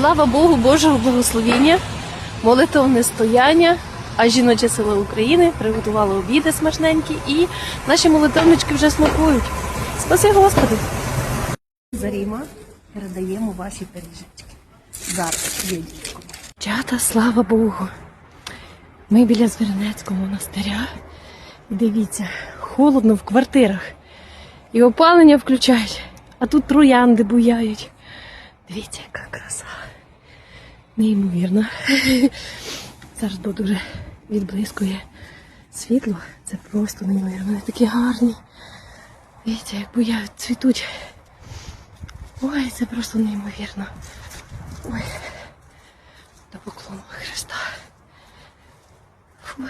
Слава Богу, Божого благословіння, молитовне стояння, а жіноче село України приготувало обіди смачненькі і наші молитовнички вже смакують. Спаси Господи! Заріма передаємо ваші пиріжечки. Зараз дідечко. Чата, слава Богу. Ми біля Звірнецького монастиря. Дивіться, холодно в квартирах. І опалення включають, а тут троянди буяють. Дивіться, яка краса. Неймовірно. Зараз бо дуже відблискує світло. Це просто неймовірно. Вони такі гарні. Дивіться, як буяють, цвітуть. Ой, це просто неймовірно. Ой. До поклону Христа. Фу.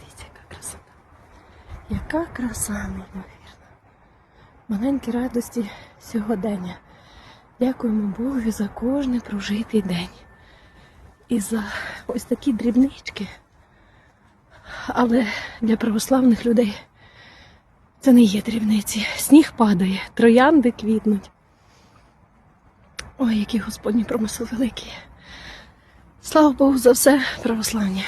Дивіться, яка краса. Яка краса, неймовірна. Маленькі радості сьогодення. Дякуємо Богу за кожний прожитий день. І за ось такі дрібнички. Але для православних людей це не є дрібниці. Сніг падає, троянди квітнуть. Ой, який Господній промисел великий. Слава Богу за все православні.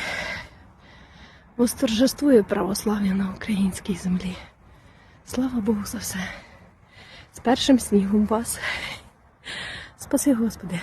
Восторжествує православ'я на українській землі. Слава Богу за все. З першим снігом вас. Спаси Господи.